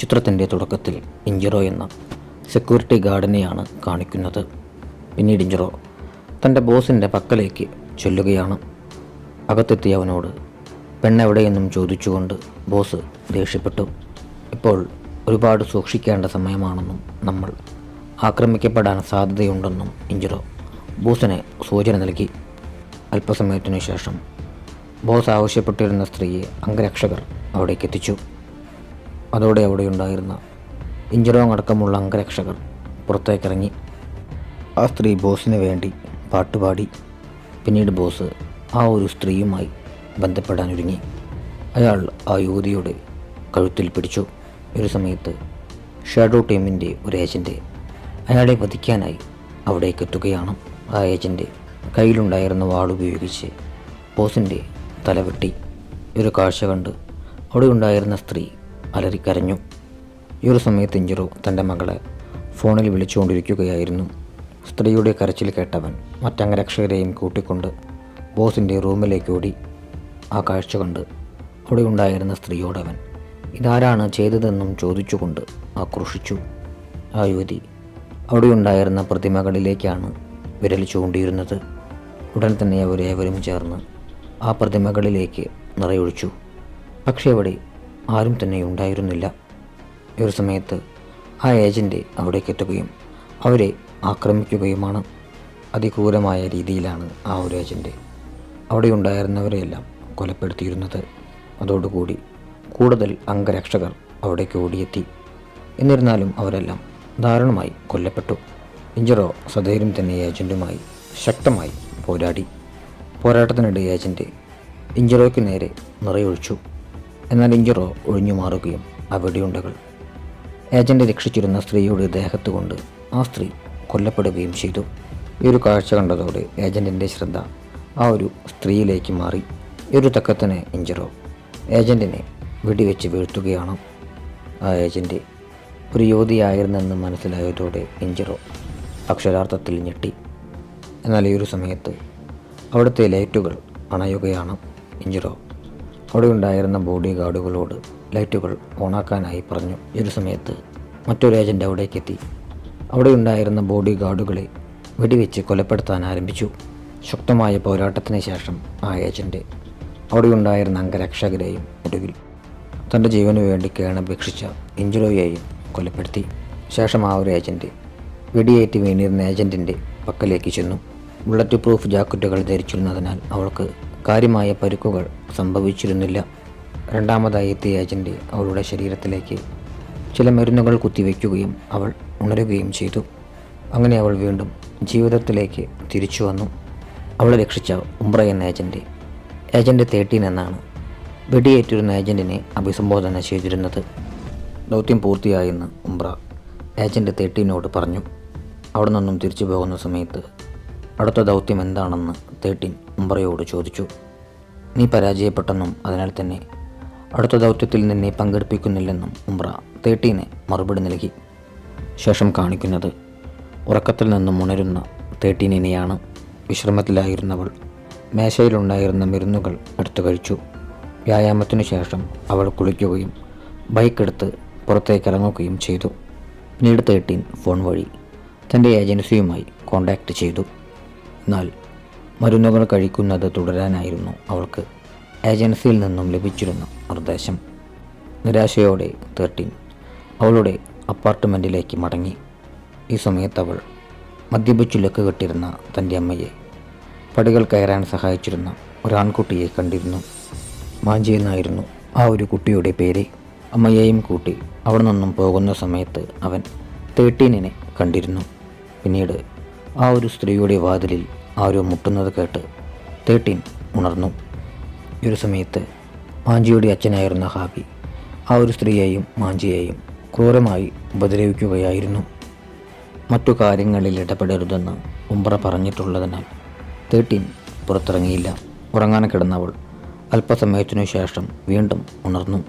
ചിത്രത്തിന്റെ തുടക്കത്തിൽ ഇഞ്ചിറോ എന്ന സെക്യൂരിറ്റി ഗാർഡിനെയാണ് കാണിക്കുന്നത്. പിന്നീട് ഇഞ്ചിറോ തന്റെ ബോസിന്റെ പക്കലേക്ക് ചൊല്ലുകയാണ്. അകത്തെത്തിയ അവനോട് പെണ്ണെവിടെയെന്നും ചോദിച്ചുകൊണ്ട് ബോസ് ദേഷ്യപ്പെട്ടു. ഇപ്പോൾ ഒരുപാട് സൂക്ഷിക്കേണ്ട സമയമാണെന്നും നമ്മൾ ആക്രമിക്കപ്പെടാൻ സാധ്യതയുണ്ടെന്നും ഇഞ്ചിറോ ബോസിനെ സൂചന നൽകി. അല്പസമയത്തിനു ശേഷം ബോസ് ആവശ്യപ്പെട്ടിരുന്ന സ്ത്രീയെ അംഗരക്ഷകർ അവിടേക്ക് എത്തിച്ചു അതോടെ അവിടെ ഉണ്ടായിരുന്ന ഇഞ്ചിറോങ് അടക്കമുള്ള അംഗരക്ഷകർ പുറത്തേക്കിറങ്ങി. ആ സ്ത്രീ ബോസിന് വേണ്ടി പാട്ടുപാടി പിന്നീട് ബോസ് ആ ഒരു സ്ത്രീയുമായി ബന്ധപ്പെടാനൊരുങ്ങി. അയാൾ ആ യുവതിയുടെ കഴുത്തിൽ പിടിച്ചു. ഒരു സമയത്ത് ഷാഡോ ടീമിന്റെ ഒരു ഏജന്റ് അയാളെ വധിക്കാനായി അവിടേക്ക് എത്തുകയാണ്. ആ ഏജന്റ് കയ്യിലുണ്ടായിരുന്ന വാളുപയോഗിച്ച് ബോസിന്റെ തലവെട്ടി ഒരു കാഴ്ച കണ്ട് അവിടെ ഉണ്ടായിരുന്ന സ്ത്രീ അലറിക്കരഞ്ഞു. ഈ ഒരു സമയത്ത് ഇഞ്ചിറു തന്റെ മകളെ ഫോണിൽ വിളിച്ചുകൊണ്ടിരിക്കുകയായിരുന്നു. സ്ത്രീയുടെ കരച്ചിൽ കേട്ടവൻ മറ്റംഗരക്ഷകരെയും കൂട്ടിക്കൊണ്ട് ബോസിന്റെ റൂമിലേക്ക് ഓടി ആ കാഴ്ച കണ്ട്. അവിടെ ഉണ്ടായിരുന്ന സ്ത്രീയോടവൻ ഇതാരാണ് ചെയ്തതെന്നും ചോദിച്ചുകൊണ്ട് ആക്രോശിച്ചു. ആ യുവതി അവിടെ ഉണ്ടായിരുന്ന പ്രതിമകളിലേക്കാണ് വിരൽ ചൂണ്ടിയിരുന്നത്. ഉടൻ തന്നെ അവരേവരും ചേർന്ന് ആ പ്രതിമകളിലേക്ക് നിറയൊഴിച്ചു. പക്ഷേ അവിടെ ആരും തന്നെ ഉണ്ടായിരുന്നില്ല. ഒരു സമയത്ത് ആ ഏജന്റ് അവിടേക്ക് എത്തുകയും അവരെ ആക്രമിക്കുകയുമാണ്. അതിക്രൂരമായ രീതിയിലാണ് ആ ഒരു ഏജന്റ് അവിടെ ഉണ്ടായിരുന്നവരെയെല്ലാം കൊലപ്പെടുത്തിയിരുന്നത്. അതോടുകൂടി കൂടുതൽ അംഗരക്ഷകർ അവിടേക്ക് ഓടിയെത്തി. എന്നിരുന്നാലും അവരെല്ലാം ദാരുണമായി കൊല്ലപ്പെട്ടു. ഇഞ്ചറോ സധൈര്യം തന്നെ ഏജന്റുമായി ശക്തമായി പോരാടി. പോരാട്ടത്തിനിടെ ഏജന്റ് ഇഞ്ചറോയ്ക്ക് നേരെ നിറയൊഴിച്ചു. എന്നാൽ ഇഞ്ചറോ ഒഴിഞ്ഞു മാറുകയും ആ വെടിയുണ്ടകൾ ഏജന്റ് രക്ഷിച്ചിരുന്ന സ്ത്രീയുടെ ദേഹത്ത് കൊണ്ട് ആ സ്ത്രീ കൊല്ലപ്പെടുകയും ചെയ്തു. ഈ ഒരു കാഴ്ച കണ്ടതോടെ ഏജന്റിന്റെ ശ്രദ്ധ ആ ഒരു സ്ത്രീയിലേക്ക് മാറി. ഈ ഒരു തക്കത്തിന് ഇഞ്ചറോ ഏജന്റിനെ വെടിവെച്ച് വീഴ്ത്തുകയാണ്. ആ ഏജന്റ് ഒരു യുവതിയായിരുന്നെന്ന് മനസ്സിലായതോടെ ഇഞ്ചറോ അക്ഷരാർത്ഥത്തിൽ ഞെട്ടി. എന്നാൽ ഈ ഒരു സമയത്ത് അവിടുത്തെ ലൈറ്റുകൾ അണയുകയാണ് ഇഞ്ചറോ. അവിടെ ഉണ്ടായിരുന്ന ബോഡി ഗാർഡുകളോട് ലൈറ്റുകൾ ഓണാക്കാനായി പറഞ്ഞു. ഒരു സമയത്ത് മറ്റൊരു ഏജന്റ് അവിടേക്ക് എത്തി അവിടെ ഉണ്ടായിരുന്ന ബോഡി ഗാർഡുകളെ വെടിവെച്ച് കൊലപ്പെടുത്താൻ ആരംഭിച്ചു. ശക്തമായ പോരാട്ടത്തിന് ശേഷം ആ ഏജന്റ് അവിടെ ഉണ്ടായിരുന്ന അംഗരക്ഷകരെയും ഒടുവിൽ തന്റെ ജീവന് വേണ്ടി കേണപേക്ഷിച്ച ഇഞ്ചുറോയെയും കൊലപ്പെടുത്തി. ശേഷം ആ ഒരു ഏജന്റ് വെടിയേറ്റ് വീണിരുന്ന ഏജന്റിന്റെ പക്കലേക്ക് ചെന്നു. ബുള്ളറ്റ് പ്രൂഫ് ജാക്കറ്റുകൾ ധരിച്ചിരുന്നതിനാൽ അവൾക്ക് കാര്യമായ പരുക്കുകൾ സംഭവിച്ചിരുന്നില്ല. രണ്ടാമതായി എത്തിയ ഏജന്റ് അവളുടെ ശരീരത്തിലേക്ക് ചില മരുന്നുകൾ കുത്തിവെക്കുകയും അവൾ ഉണരുകയും ചെയ്തു. അങ്ങനെ അവൾ വീണ്ടും ജീവിതത്തിലേക്ക് തിരിച്ചു വന്നു. അവളെ രക്ഷിച്ച ഉംബ്ര എന്ന ഏജന്റ് ഏജന്റ് തേർട്ടീൻ എന്നാണ് വെടിയേറ്റിരുന്ന ഏജന്റിനെ അഭിസംബോധന ചെയ്തിരുന്നത്. ദൗത്യം പൂർത്തിയായെന്ന് ഉംബ്ര ഏജന്റ് തേർട്ടീനോട് പറഞ്ഞു. അവിടെ നിന്നും തിരിച്ചു പോകുന്ന സമയത്ത് അടുത്ത ദൗത്യം എന്താണെന്ന് തേട്ടിൻ ഉംബ്രയോട് ചോദിച്ചു. നീ പരാജയപ്പെട്ടെന്നും അതിനാൽ തന്നെ. അടുത്ത ദൗത്യത്തിൽ നിന്നെ പങ്കെടുപ്പിക്കുന്നില്ലെന്നും ഉംബ്ര തേട്ടീനെ മറുപടി നൽകി. ശേഷം കാണിക്കുന്നത് ഉറക്കത്തിൽ നിന്നും ഉണരുന്ന തേട്ടീനിനെയാണ് വിശ്രമത്തിലായിരുന്നവൾ മേശയിലുണ്ടായിരുന്ന മരുന്നുകൾ എടുത്തു കഴിച്ചു. വ്യായാമത്തിനു ശേഷം അവൾ കുളിക്കുകയും ബൈക്കെടുത്ത് പുറത്തേക്ക് ഇറങ്ങുകയും ചെയ്തു. പിന്നീട് തേട്ടീൻ ഫോൺ വഴി തന്റെ ഏജൻസിയുമായി കോൺടാക്റ്റ് ചെയ്തു. എന്നാൽ മരുന്നുകൾ കഴിക്കുന്നത് തുടരാനായിരുന്നു അവൾക്ക്. ഏജൻസിയിൽ നിന്നും ലഭിച്ചിരുന്ന നിർദ്ദേശം. നിരാശയോടെ തേർട്ടീൻ അവളുടെ അപ്പാർട്ട്മെന്റിലേക്ക് മടങ്ങി. ഈ സമയത്ത് അവൾ മദ്യപിച്ചു ലക്ക് കെട്ടിരുന്ന തന്റെ അമ്മയെ പടികൾ കയറാൻ സഹായിച്ചിരുന്ന ഒരാൺകുട്ടിയെ കണ്ടിരുന്നു. മാഞ്ചി എന്നായിരുന്നു ആ ഒരു കുട്ടിയുടെ പേര്. അമ്മയെയും കൂട്ടി അവിടെ നിന്നും പോകുന്ന സമയത്ത് അവൻ തേർട്ടീനിനെ കണ്ടിരുന്നു. പിന്നീട് ആ ഒരു സ്ത്രീയുടെ വാതിലിൽ ആരോ മുട്ടുന്നത് കേട്ട് തേട്ടീൻ ഉണർന്നു. ഒരു സമയത്ത് മാഞ്ചിയുടെ അച്ഛനായിരുന്ന ഹാബി ആ ഒരു സ്ത്രീയെയും മാഞ്ചിയെയും ക്രൂരമായി ഉപദ്രവിക്കുകയായിരുന്നു. മറ്റു കാര്യങ്ങളിൽ ഇടപെടരുതെന്ന് ഉംബ്ര പറഞ്ഞിട്ടുള്ളതിനാൽ തേട്ടീൻ പുറത്തിറങ്ങിയില്ല. ഉറങ്ങാൻ കിടന്നവൾ അല്പസമയത്തിനു ശേഷം വീണ്ടും ഉണർന്നു.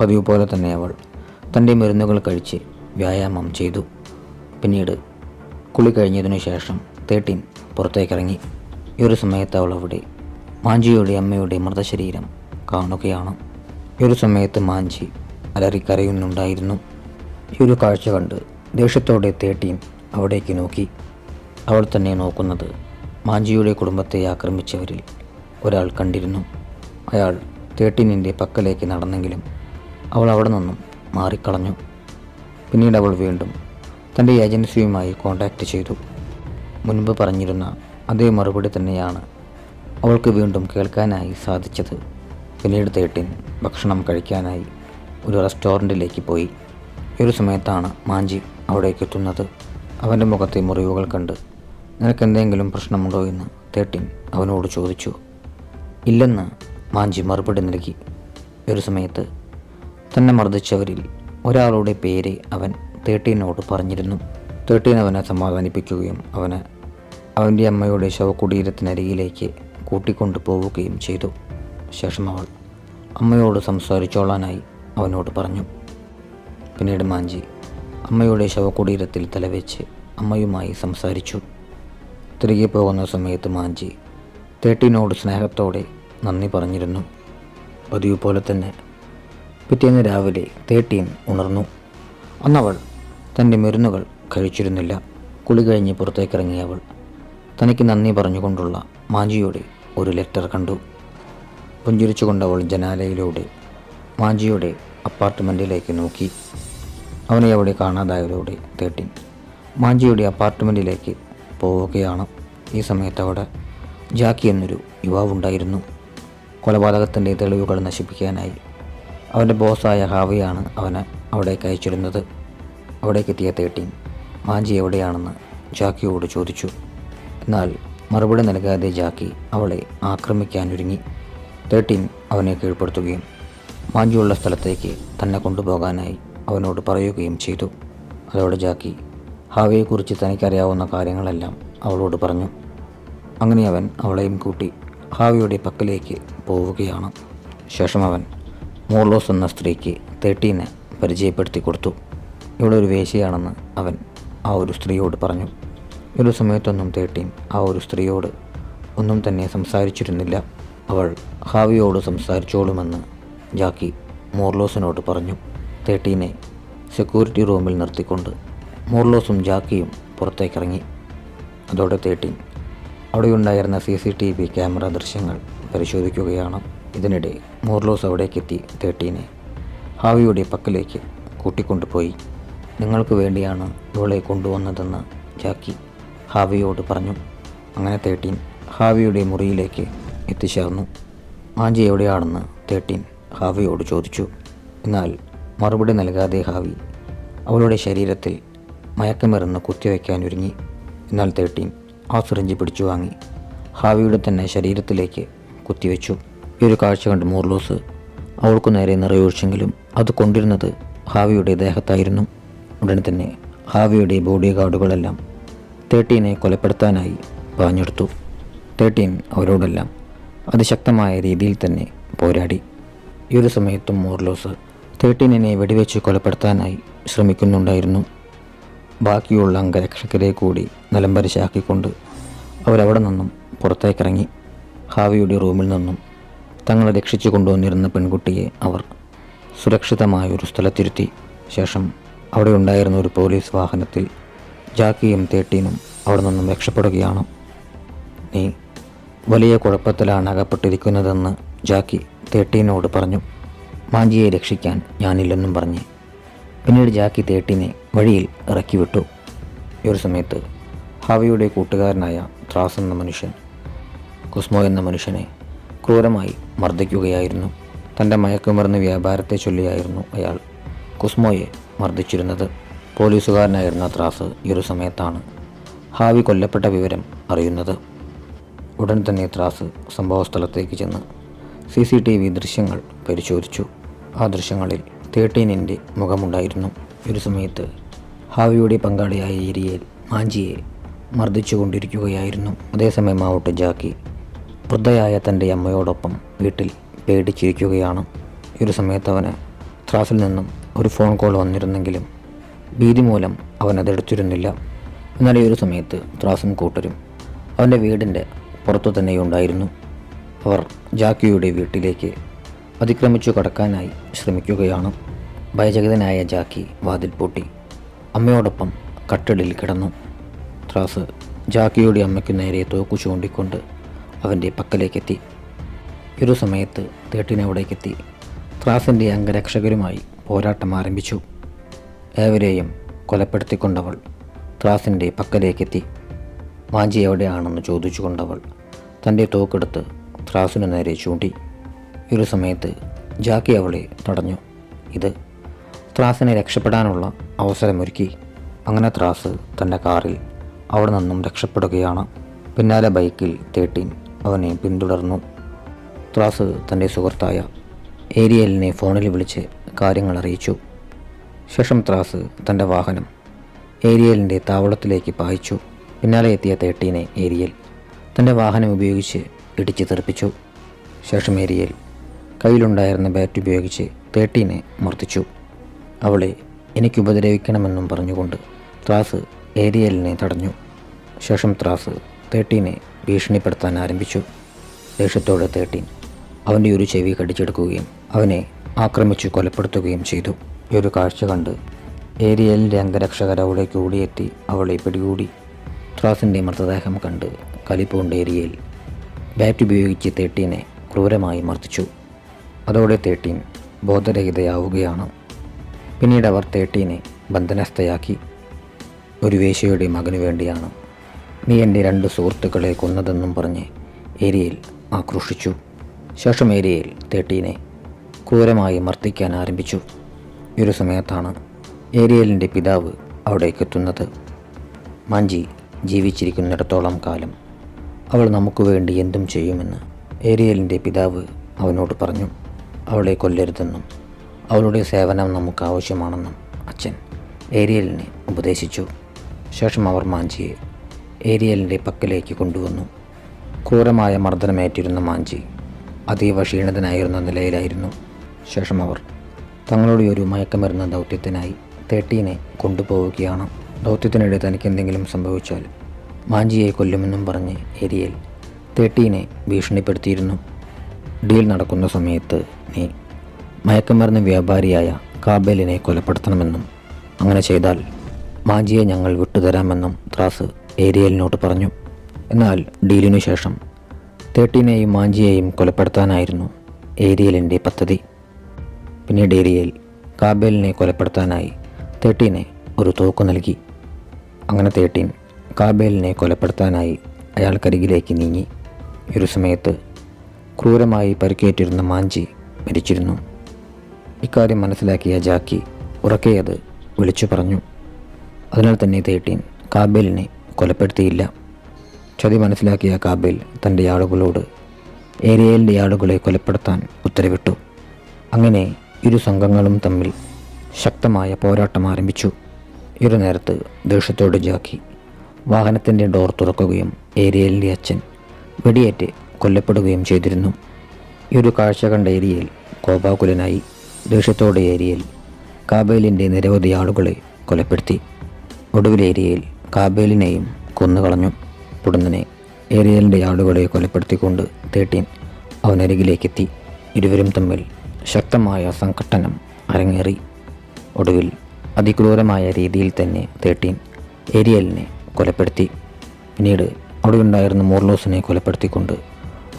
പതിവ് പോലെ തന്നെ അവൾ തന്റെ മരുന്നുകൾ കഴിച്ച് വ്യായാമം ചെയ്തു. പിന്നീട് കുളി കഴിഞ്ഞതിനു ശേഷം തേട്ടീൻ പുറത്തേക്കിറങ്ങി. ഈ ഒരു സമയത്ത് അവൾ അവിടെ മാഞ്ചിയുടെ അമ്മയുടെ മൃതശരീരം കാണുകയാണ്. ഈ ഒരു സമയത്ത് മാഞ്ചി അലറിക്കരയുന്നുണ്ടായിരുന്നു ഈ ഒരു കാഴ്ച കണ്ട് ദേഷ്യത്തോടെ തേട്ടീൻ അവിടേക്ക് നോക്കി. അവൾ തന്നെ നോക്കുന്നത് മാഞ്ചിയുടെ കുടുംബത്തെ ആക്രമിച്ചവരിൽ ഒരാൾ കണ്ടിരുന്നു. അയാൾ തേട്ടീനിന്റെ പക്കലേക്ക് നടന്നെങ്കിലും അവൾ അവിടെ നിന്നും മാറിക്കളഞ്ഞു. പിന്നീട് അവൾ വീണ്ടും തന്റെ ഏജൻസിയുമായി കോൺടാക്റ്റ് ചെയ്തു. മുൻപ് പറഞ്ഞിരുന്ന അതേ മറുപടി തന്നെയാണ് അവൾക്ക് വീണ്ടും കേൾക്കാനായി സാധിച്ചത്. പിന്നീട് തേട്ടിൻ ഭക്ഷണം കഴിക്കാനായി ഒരു റെസ്റ്റോറന്റിലേക്ക് പോയി. ഒരു സമയത്താണ് മാഞ്ചി അവിടേക്ക് എത്തുന്നത്. അവന്റെ മുഖത്തെ മുറിവുകൾ കണ്ട് നിനക്ക് എന്തെങ്കിലും പ്രശ്നമുണ്ടോ എന്ന്? തേട്ടിൻ അവനോട് ചോദിച്ചു. ഇല്ലെന്ന് മാഞ്ചി മറുപടി നൽകി. ഒരു സമയത്ത് തന്നെ മർദ്ദിച്ചവരിൽ ഒരാളുടെ പേര് അവൻ തേട്ടീനോട് പറഞ്ഞിരുന്നു. തേട്ടീൻ അവനെ സമാധാനിപ്പിക്കുകയും അവന് അവന്റെ അമ്മയുടെ ശവകുടീരത്തിനരികിലേക്ക് കൂട്ടിക്കൊണ്ടു പോവുകയും ചെയ്തു. ശേഷം അവൾ അമ്മയോട് സംസാരിച്ചോളാനായി അവനോട് പറഞ്ഞു. പിന്നീട് മാഞ്ചി അമ്മയുടെ ശവകുടീരത്തിൽ തലവെച്ച് അമ്മയുമായി സംസാരിച്ചു. തിരികെ പോകുന്ന സമയത്ത് മാഞ്ചി തേട്ടിനോട് സ്നേഹത്തോടെ നന്ദി പറഞ്ഞിരുന്നു. പതിവ് പോലെ തന്നെ പിറ്റേന്ന് രാവിലെ തേട്ടീൻ ഉണർന്നു. അന്നവൾ തന്റെ മരുന്നുകൾ കഴിച്ചിരുന്നില്ല. കുളി കഴിഞ്ഞ് പുറത്തേക്കിറങ്ങിയ അവൾ തനിക്ക് നന്ദി പറഞ്ഞുകൊണ്ടുള്ള മാജിയുടെ ഒരു ലെറ്റർ കണ്ടു. പുഞ്ചിരിച്ചുകൊണ്ട് അവൾ ജനാലയിലൂടെ മാഞ്ചിയുടെ അപ്പാർട്ട്മെന്റിലേക്ക് നോക്കി. അവനെ അവിടെ കാണാതായതോടെ തേട്ടിൻ. മാഞ്ചിയുടെ അപ്പാർട്ട്മെന്റിലേക്ക് പോവുകയാണ്. ഈ സമയത്ത് അവിടെ ജാക്കി എന്നൊരു യുവാവുണ്ടായിരുന്നു. കൊലപാതകത്തിന്റെ തെളിവുകൾ നശിപ്പിക്കാനായി അവന്റെ ബോസായ ഹാവിയാണ് അവനെ അവിടേക്ക് അയച്ചിരുന്നത്. അവിടേക്കെത്തിയ തേട്ടീൻ മാഞ്ചി എവിടെയാണെന്ന് ജാക്കിയോട് ചോദിച്ചു. എന്നാൽ മറുപടി നൽകാതെ ജാക്കി അവളെ ആക്രമിക്കാനൊരുങ്ങി. തേട്ടീൻ അവനെ കീഴ്പ്പെടുത്തുകയും മാഞ്ചിയുള്ള സ്ഥലത്തേക്ക് തന്നെ കൊണ്ടുപോകാനായി അവനോട് പറയുകയും ചെയ്തു. അതോടെ ജാക്കി ഹാവയെക്കുറിച്ച് തനിക്കറിയാവുന്ന കാര്യങ്ങളെല്ലാം അവളോട് പറഞ്ഞു. അങ്ങനെ അവൻ അവളെയും കൂട്ടി ഹാവിയുടെ പക്കലേക്ക് പോവുകയാണ്. ശേഷം അവൻ മോർലോസ് എന്ന സ്ത്രീക്ക് തേട്ടീനെ പരിചയപ്പെടുത്തി കൊടുത്തു. ഇവിടെ ഒരു വേശിയാണെന്ന് അവൻ ആ ഒരു സ്ത്രീയോട് പറഞ്ഞു. ഒരു സമയത്തൊന്നും തേട്ടീൻ ആ ഒരു സ്ത്രീയോട് ഒന്നും തന്നെ സംസാരിച്ചിരുന്നില്ല. അവൾ ഹാവിയോട് സംസാരിച്ചോളുമെന്ന് ജാക്കി മോർലോസിനോട് പറഞ്ഞു. തേട്ടീനെ സെക്യൂരിറ്റി റൂമിൽ നിർത്തിക്കൊണ്ട് മോർലോസും ജാക്കിയും പുറത്തേക്കിറങ്ങി. അതോടെ തേട്ടീൻ അവിടെയുണ്ടായിരുന്ന C C T V camera ദൃശ്യങ്ങൾ പരിശോധിക്കുകയാണ്. ഇതിനിടെ മോർലോസ് അവിടേക്കെത്തി തേട്ടീനെ ഹാവിയുടെ പക്കലേക്ക് കൂട്ടിക്കൊണ്ടുപോയി. നിങ്ങൾക്ക് വേണ്ടിയാണ് ഇവളെ കൊണ്ടുവന്നതെന്ന് ജാക്കി ഹാവിയോട് പറഞ്ഞു. അങ്ങനെ തേട്ടീൻ ഹാവിയുടെ മുറിയിലേക്ക് എത്തിച്ചേർന്നു. മാഞ്ചി എവിടെയാണെന്ന്? തേട്ടീൻ ഹാവിയോട് ചോദിച്ചു. എന്നാൽ മറുപടി നൽകാതെ ഹാവി അവളുടെ ശരീരത്തിൽ മയക്കമരുന്ന് കുത്തിവെക്കാനൊരുങ്ങി എന്നാൽ തേട്ടീൻ ആ സിറിഞ്ച് പിടിച്ചു വാങ്ങി. ഹാവിയുടെ തന്നെ ശരീരത്തിലേക്ക് കുത്തിവെച്ചു. ഈ ഒരു കാഴ്ച കണ്ട് മോർലോസ് അവൾക്കു നേരെ നിറയൊഴിച്ചെങ്കിലും അത് കൊണ്ടിരുന്നത് ഹാവിയുടെ ദേഹത്തായിരുന്നു. ഉടനെ തന്നെ ഹാവിയുടെ ബോഡി ഗാർഡുകളെല്ലാം തേട്ടീനെ കൊലപ്പെടുത്താനായി പാഞ്ഞെടുത്തു. തേട്ടീൻ അവരോടെല്ലാം അതിശക്തമായ രീതിയിൽ തന്നെ പോരാടി. ഈ ഒരു സമയത്തും മോർലോസ് തേട്ടീനിനെ വെടിവെച്ച് കൊലപ്പെടുത്താനായി ശ്രമിക്കുന്നുണ്ടായിരുന്നു. ബാക്കിയുള്ള അംഗരക്ഷകരെ കൂടി നിലംപരിശാക്കിക്കൊണ്ട് അവരവിടെ നിന്നും പുറത്തേക്കിറങ്ങി. ഹാവിയുടെ റൂമിൽ നിന്നും തങ്ങളെ രക്ഷിച്ചു കൊണ്ടുവന്നിരുന്ന പെൺകുട്ടിയെ അവർ സുരക്ഷിതമായ ഒരു സ്ഥലത്തിരുത്തി. ശേഷം അവിടെ ഉണ്ടായിരുന്ന ഒരു പോലീസ് വാഹനത്തിൽ ജാക്കിയും തേട്ടീനും അവിടെ നിന്നും രക്ഷപ്പെടുകയാണ്. നീ വലിയ കുഴപ്പത്തിലാണ് അകപ്പെട്ടിരിക്കുന്നതെന്ന് ജാക്കി തേട്ടീനോട് പറഞ്ഞു. മാഞ്ചിയെ രക്ഷിക്കാൻ ഞാനില്ലെന്നും പറഞ്ഞ് പിന്നീട് ജാക്കി തേട്ടീനെ വഴിയിൽ ഇറക്കി വിട്ടു ഈ ഒരു സമയത്ത് ഹാവിയുടെ കൂട്ടുകാരനായ ത്രാസ് എന്ന മനുഷ്യൻ കുസ്മോ എന്ന മനുഷ്യനെ ക്രൂരമായി മർദ്ദിക്കുകയായിരുന്നു. തന്റെ മയക്കുമരുന്ന് വ്യാപാരത്തെ ചൊല്ലിയായിരുന്നു അയാൾ. കുസ്മോയെ മർദ്ദിച്ചിരുന്നത്. പോലീസുകാരനായിരുന്ന ത്രാസ് ഈ ഒരു സമയത്താണ് ഹാവി കൊല്ലപ്പെട്ട വിവരം അറിയുന്നത്. ഉടൻ തന്നെ ത്രാസ് സംഭവസ്ഥലത്തേക്ക് ചെന്ന് സി സി ടി വി ദൃശ്യങ്ങൾ പരിശോധിച്ചു. ആ ദൃശ്യങ്ങളിൽ തേട്ടീനിന്റെ മുഖമുണ്ടായിരുന്നു. ഒരു സമയത്ത് ഹാവിയുടെ പങ്കാളിയായ ഏരിയയിൽ മാഞ്ചിയെ മർദ്ദിച്ചുകൊണ്ടിരിക്കുകയായിരുന്നു. അതേസമയം ആവട്ടെ ജാക്കി വൃദ്ധയായ തന്റെ അമ്മയോടൊപ്പം വീട്ടിൽ പേടിച്ചിരിക്കുകയാണ്. ഒരു സമയത്ത് അവന് ത്രാസിൽ നിന്നും ഒരു ഫോൺ കോൾ വന്നിരുന്നെങ്കിലും ഭീതി മൂലം അവൻ അതെടുത്തിരുന്നില്ല എന്നാൽ ഈ ഒരു സമയത്ത് ത്രാസും കൂട്ടരും അവന്റെ വീടിന്റെ പുറത്തു തന്നെ ഉണ്ടായിരുന്നു. അവർ ജാക്കിയുടെ വീട്ടിലേക്ക് അതിക്രമിച്ചു കടക്കാനായി ശ്രമിക്കുകയാണ്. ഭയചകിതനായ ജാക്കി വാതിൽ പൂട്ടി. അമ്മയോടൊപ്പം കട്ടിലിൽ കിടന്നു. ത്രാസ് ജാക്കിയുടെ അമ്മയ്ക്ക് നേരെ തോക്കു ചൂണ്ടിക്കൊണ്ട് അവന്റെ പക്കലേക്കെത്തി. ഒരു സമയത്ത് തേട്ടിനവിടേക്കെത്തി. ത്രാസിന്റെ അംഗരക്ഷകരുമായി പോരാട്ടം ആരംഭിച്ചു. ഏവരെയും കൊലപ്പെടുത്തിക്കൊണ്ടവൾ ത്രാസിന്റെ പക്കലേക്കെത്തി. മാഞ്ചി എവിടെയാണെന്ന് ചോദിച്ചുകൊണ്ടവൾ തന്റെ തോക്കെടുത്ത് ത്രാസിനു നേരെ ചൂണ്ടി. ഒരു സമയത്ത് ജാക്കി അവളെ തടഞ്ഞു. ഇത് ത്രാസിനെ രക്ഷപ്പെടാനുള്ള അവസരമൊരുക്കി. അങ്ങനെ ത്രാസ് തന്റെ കാറിൽ അവിടെ നിന്നും രക്ഷപ്പെടുകയാണ്. പിന്നാലെ ബൈക്കിൽ തേട്ടീൻ അവനെ പിന്തുടർന്നു. ത്രാസ് തന്റെ സുഹൃത്തായ ഏരിയലിനെ ഫോണിൽ വിളിച്ച് കാര്യങ്ങൾ അറിയിച്ചു. ശേഷം ത്രാസ് തന്റെ വാഹനം ഏരിയലിന്റെ താവളത്തിലേക്ക് പായിച്ചു. പിന്നാലെ എത്തിയ തേട്ടീനെ ഏരിയൽ തന്റെ വാഹനം ഉപയോഗിച്ച് ഇടിച്ചു തെറിപ്പിച്ചു. ശേഷം ഏരിയൽ കയ്യിലുണ്ടായിരുന്ന ബാറ്റ് ഉപയോഗിച്ച് തേട്ടീനെ മർദ്ദിച്ചു. അവളെ എനിക്ക് ഉപദ്രവിക്കണമെന്നും പറഞ്ഞുകൊണ്ട് ത്രാസ് ഏരിയലിനെ തടഞ്ഞു. ശേഷം ത്രാസ് തേട്ടീനെ ഭീഷണിപ്പെടുത്താൻ ആരംഭിച്ചു. ദേഷ്യത്തോടെ തേട്ടീൻ അവന്റെ ഒരു ചെവി കടിച്ചെടുക്കുകയും അവനെ ആക്രമിച്ചു കൊലപ്പെടുത്തുകയും ചെയ്തു. ഈ ഒരു കാഴ്ച കണ്ട് ഏരിയലിന്റെ അംഗരക്ഷകർ അവിടേക്ക് ഓടിയെത്തി അവളെ പിടികൂടി. ത്രാസിന്റെ മൃതദേഹം കണ്ട് കലിപ്പൂണ്ട് ഏരിയയിൽ ബാറ്റ് ഉപയോഗിച്ച് തേട്ടീനെ ക്രൂരമായി മർദ്ദിച്ചു. അതോടെ തേട്ടീൻ ബോധരഹിതയാവുകയാണ്. പിന്നീട് അവർ തേട്ടീനെ ബന്ധനസ്ഥയാക്കി. ഒരു വേശ്യയുടെ മകനു വേണ്ടിയാണ് നീ എന്റെ രണ്ട് സുഹൃത്തുക്കളെ കൊന്നതെന്നും പറഞ്ഞ് ഏരിയയിൽ ആക്രോഷിച്ചു ശേഷം ഏരിയയിൽ തേട്ടീനെ ക്രൂരമായി മർദ്ദിക്കാൻ ആരംഭിച്ചു. ഒരു സമയത്താണ് ഏരിയലിന്റെ പിതാവ് അവിടേക്ക് എത്തുന്നത് മാഞ്ചി ജീവിച്ചിരിക്കുന്നിടത്തോളം കാലം അവൾ നമുക്ക് വേണ്ടി എന്തും ചെയ്യുമെന്ന് ഏരിയലിന്റെ പിതാവ് അവനോട് പറഞ്ഞു. അവളെ കൊല്ലരുതെന്നും അവളുടെ സേവനം നമുക്ക് ആവശ്യമാണെന്നും അച്ഛൻ ഏരിയലിനെ ഉപദേശിച്ചു. ശേഷം അവർ മാഞ്ചിയെ ഏരിയലിന്റെ പക്കലേക്ക് കൊണ്ടുവന്നു. ക്രൂരമായ മർദ്ദനമേറ്റിരുന്ന മാഞ്ചി അതീവ ക്ഷീണിതനായിരുന്ന നിലയിലായിരുന്നു. ശേഷം അവർ തങ്ങളുടെ ഒരു മയക്കമരുന്ന ദൗത്യത്തിനായി തേട്ടീനെ കൊണ്ടുപോവുകയാണ്. ദൗത്യത്തിനിടെ തനിക്ക് എന്തെങ്കിലും സംഭവിച്ചാൽ മാഞ്ചിയെ കൊല്ലുമെന്നും പറഞ്ഞ് ഏരിയൽ തേട്ടീനെ ഭീഷണിപ്പെടുത്തിയിരുന്നു. ഡീൽ നടക്കുന്ന സമയത്ത് നീ മയക്കമരുന്ന് വ്യാപാരിയായ കാബേലിനെ കൊലപ്പെടുത്തണമെന്നും അങ്ങനെ ചെയ്താൽ മാഞ്ചിയെ ഞങ്ങൾ വിട്ടുതരാമെന്നും ത്രാസ് ഏരിയലിനോട് പറഞ്ഞു. എന്നാൽ ഡീലിനു ശേഷം തേട്ടീനെയും മാഞ്ചിയെയും കൊലപ്പെടുത്താനായിരുന്നു ഏരിയലിന്റെ പദ്ധതി. പിന്നീട് ഏരിയയിൽ കാബേലിനെ കൊലപ്പെടുത്താനായി തേട്ടീനെ ഒരു തോക്ക് നൽകി. അങ്ങനെ തേട്ടീൻ കാബേലിനെ കൊലപ്പെടുത്താനായി അയാൾക്കരികിലേക്ക് നീങ്ങി. ഒരു സമയത്ത് ക്രൂരമായി പരിക്കേറ്റിരുന്ന മാഞ്ചി മരിച്ചിരുന്നു. ഇക്കാര്യം മനസ്സിലാക്കിയ ജാക്കി ഉറക്കെ വിളിച്ചു പറഞ്ഞു. അതിനാൽ തന്നെ തേട്ടീൻ കാബേലിനെ കൊലപ്പെടുത്തിയില്ല. ചതി മനസ്സിലാക്കിയ കാബേൽ തന്റെ ആളുകളോട് ഏരിയയിലെ ആളുകളെ കൊലപ്പെടുത്താൻ ഉത്തരവിട്ടു. അങ്ങനെ ഇരു സംഘങ്ങളും തമ്മിൽ ശക്തമായ പോരാട്ടം ആരംഭിച്ചു. ഇരു നേരത്ത് ദേഷ്യത്തോട് ജാക്കി വാഹനത്തിന്റെ ഡോർ തുറക്കുകയും ഏരിയലിന്റെ അച്ഛൻ വെടിയേറ്റ് കൊല്ലപ്പെടുകയും ചെയ്തിരുന്നു. ഈ ഒരു കാഴ്ച കണ്ട ഏരിയയിൽ കോപാകുലനായി ദേഷ്യത്തോടെ ഏരിയൽ കാബേലിന്റെ നിരവധി ആളുകളെ കൊലപ്പെടുത്തി. ഒടുവിൽ ഏരിയയിൽ കാബേലിനെയും കൊന്നുകളഞ്ഞു. ഉടനെ ഏരിയലിന്റെ ആളുകളെ കൊലപ്പെടുത്തിക്കൊണ്ട് തേട്ടീൻ അവനരികിലേക്കെത്തി. ഇരുവരും തമ്മിൽ ശക്തമായ സംഘട്ടനം അരങ്ങേറി. ഒടുവിൽ അതിക്രൂരമായ രീതിയിൽ തന്നെ തേട്ടീൻ ഏരിയലിനെ കൊലപ്പെടുത്തി. പിന്നീട് അവിടെയുണ്ടായിരുന്ന മോർലോസിനെ കൊലപ്പെടുത്തിക്കൊണ്ട്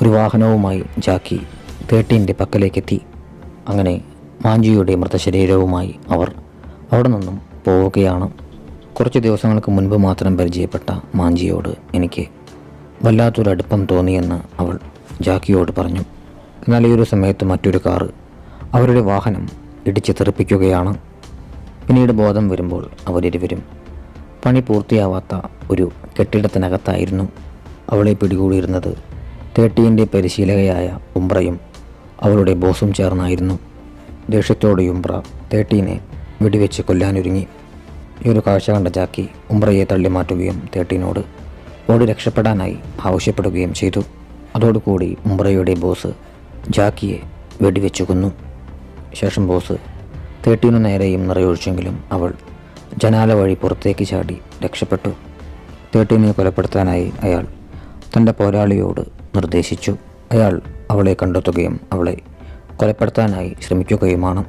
ഒരു വാഹനവുമായി ജാക്കി തേട്ടീന്റെ പക്കലേക്കെത്തി. അങ്ങനെ മാഞ്ചിയുടെ മൃതശരീരവുമായി അവർ അവിടെ നിന്നും പോവുകയാണ്. കുറച്ച് ദിവസങ്ങൾക്ക് മുൻപ് മാത്രം പരിചയപ്പെട്ട മാഞ്ചിയോട് എനിക്ക് വല്ലാത്തൊരു അടുപ്പം തോന്നിയെന്ന് അവൾ ജാക്കിയോട് പറഞ്ഞു. എന്നാൽ ഈ ഒരു സമയത്ത് മറ്റൊരു കാറ് അവരുടെ വാഹനം ഇടിച്ച് തെറിപ്പിക്കുകയാണ്. പിന്നീട് ബോധം വരുമ്പോൾ അവരിരുവരും. പണി പൂർത്തിയാവാത്ത ഒരു കെട്ടിടത്തിനകത്തായിരുന്നു അവളെ പിടികൂടിയിരുന്നത്. തേട്ടീന്റെ പരിശീലകയായ ഉംബ്രയും അവളുടെ ബോസും ചേർന്നായിരുന്നു. ദേഷ്യത്തോടെ ഉംബ്ര തേട്ടീനെ വെടിവെച്ച് കൊല്ലാനൊരുങ്ങി. ഈ ഒരു കാഴ്ച കണ്ട ജാക്കി ഉംബ്രയെ തള്ളിമാറ്റുകയും തേട്ടീനോട് ഓടി രക്ഷപ്പെടാനായി ആവശ്യപ്പെടുകയും ചെയ്തു. അതോടുകൂടി ഉംബ്രയുടെ ബോസ് ജാക്കിയെ വെടിവെച്ചു കൊന്നു. ശേഷം ബോസ് തേട്ടീനു നേരെയും നിറയൊഴിച്ചെങ്കിലും അവൾ ജനാല വഴി പുറത്തേക്ക് ചാടി രക്ഷപ്പെട്ടു. തേട്ടീനെ കൊലപ്പെടുത്താനായി അയാൾ തന്റെ പോരാളിയോട് നിർദ്ദേശിച്ചു. അയാൾ അവളെ കണ്ടെത്തുകയും അവളെ കൊലപ്പെടുത്താനായി ശ്രമിക്കുകയുമാണ്.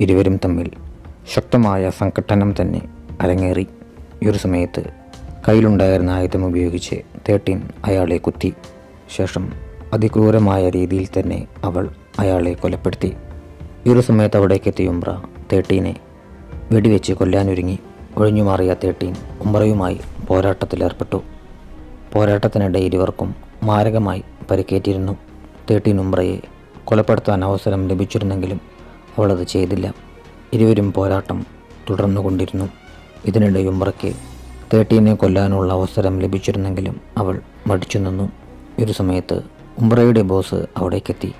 ഇരുവരും തമ്മിൽ ശക്തമായ സംഘട്ടനം തന്നെ അരങ്ങേറി. ഈ ഒരു സമയത്ത് കയ്യിലുണ്ടായിരുന്ന ആയുധം ഉപയോഗിച്ച് തേട്ടീൻ അയാളെ കുത്തി. ശേഷം അതിക്രൂരമായ രീതിയിൽ തന്നെ അവൾ അയാളെ കൊലപ്പെടുത്തി. ഈ ഒരു സമയത്ത് അവിടേക്ക് എത്തിയ ഉംറ തേട്ടീനെ വെടിവെച്ച് കൊല്ലാനൊരുങ്ങി. ഒഴിഞ്ഞു മാറിയ തേട്ടീൻ ഉംറയുമായി പോരാട്ടത്തിലേർപ്പെട്ടു. പോരാട്ടത്തിനിടെ ഇരുവർക്കും മാരകമായി പരിക്കേറ്റിരുന്നു. തേട്ടീൻ ഉംറയെ കൊലപ്പെടുത്താൻ അവസരം ലഭിച്ചിരുന്നെങ്കിലും അവളത് ചെയ്തില്ല. ഇരുവരും പോരാട്ടം തുടർന്നുകൊണ്ടിരുന്നു. ഇതിനിടെ ഉംറയ്ക്ക് തേട്ടീനെ കൊല്ലാനുള്ള അവസരം ലഭിച്ചിരുന്നെങ്കിലും അവൾ മടിച്ചു നിന്നു ഒരു സമയത്ത് ഉംറയുടെ ബോസ് അവിടേക്കെത്തി.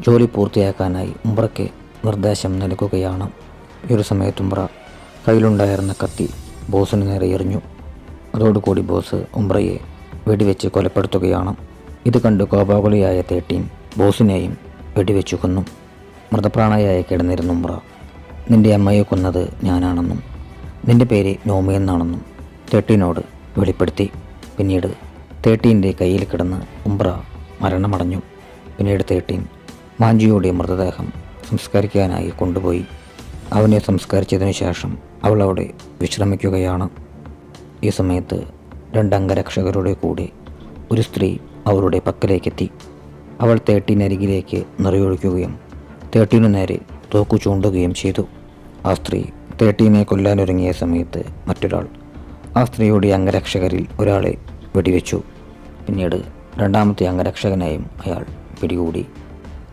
ജോലി പൂർത്തിയാക്കാനായി ഉംബ്രയ്ക്ക് നിർദ്ദേശം നൽകുകയാണ്. ഈ ഒരു സമയത്ത് ഉംബ്ര കയ്യിലുണ്ടായിരുന്ന കത്തി ബോസിന് നേരെ എറിഞ്ഞു. അതോടുകൂടി ബോസ് ഉംബ്രയെ വെടിവെച്ച് കൊലപ്പെടുത്തുകയാണ്. ഇത് കണ്ട് കോപാകുളിയായ തേട്ടീൻ ബോസിനെയും വെടിവെച്ചു കൊന്നു. മൃതപ്രാണയായി കിടന്നിരുന്നു ഉംബ്ര നിന്റെ അമ്മയെ കൊന്നത് ഞാനാണെന്നും നിന്റെ പേര് നോമി എന്നാണെന്നും തേട്ടീനോട് വെളിപ്പെടുത്തി. പിന്നീട് തേട്ടീന്റെ കയ്യിൽ കിടന്ന് ഉംബ്ര മരണമടഞ്ഞു. പിന്നീട് തേട്ടീൻ മാഞ്ചിയുടെ മൃതദേഹം സംസ്കരിക്കാനായി കൊണ്ടുപോയി. അവനെ സംസ്കരിച്ചതിന് ശേഷം അവൾ അവിടെ വിശ്രമിക്കുകയാണ്. ഈ സമയത്ത് രണ്ടംഗരക്ഷകരുടെ കൂടെ ഒരു സ്ത്രീ അവരുടെ പക്കലേക്കെത്തി. അവൾ തേട്ടിനരികിലേക്ക് നിറയൊഴിക്കുകയും തേട്ടിനു നേരെ തോക്കു ചൂണ്ടുകയും ചെയ്തു. ആ സ്ത്രീ തേട്ടീനെ കൊല്ലാനൊരുങ്ങിയ സമയത്ത് മറ്റൊരാൾ ആ സ്ത്രീയുടെ അംഗരക്ഷകരിൽ ഒരാളെ വെടിവെച്ചു. പിന്നീട് രണ്ടാമത്തെ അംഗരക്ഷകനെയും അയാൾ പിടികൂടി.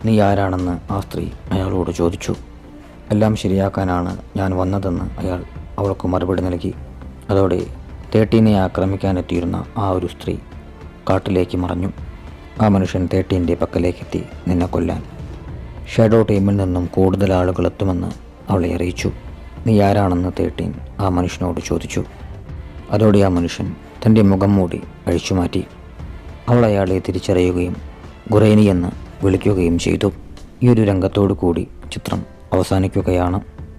നീ ആരാണെന്ന് ആ സ്ത്രീ അയാളോട് ചോദിച്ചു. എല്ലാം ശരിയാക്കാനാണ് ഞാൻ വന്നതെന്ന് അയാൾ അവൾക്ക് മറുപടി നൽകി. അതോടെ തേട്ടീനെ ആക്രമിക്കാനെത്തിയിരുന്ന ആ ഒരു സ്ത്രീ കാട്ടിലേക്ക് മറഞ്ഞു. ആ മനുഷ്യൻ തേട്ടീന്റെ പക്കലേക്കെത്തി നിന്നെ കൊല്ലാൻ. ഷാഡോ ടീമിൽ നിന്നും കൂടുതൽ ആളുകൾ എത്തുമെന്ന് അവളെ അറിയിച്ചു. നീ ആരാണെന്ന് തേട്ടീൻ ആ മനുഷ്യനോട് ചോദിച്ചു. അതോടെ ആ മനുഷ്യൻ തന്റെ മുഖം മൂടി അഴിച്ചുമാറ്റി. അവൾ അയാളെ തിരിച്ചറിയുകയും ഗുറൈനി എന്ന് വിളിക്കുകയും ചെയ്തു. ഈ ഒരു രംഗത്തോടു കൂടി ചിത്രം അവസാനിക്കുകയാണ്.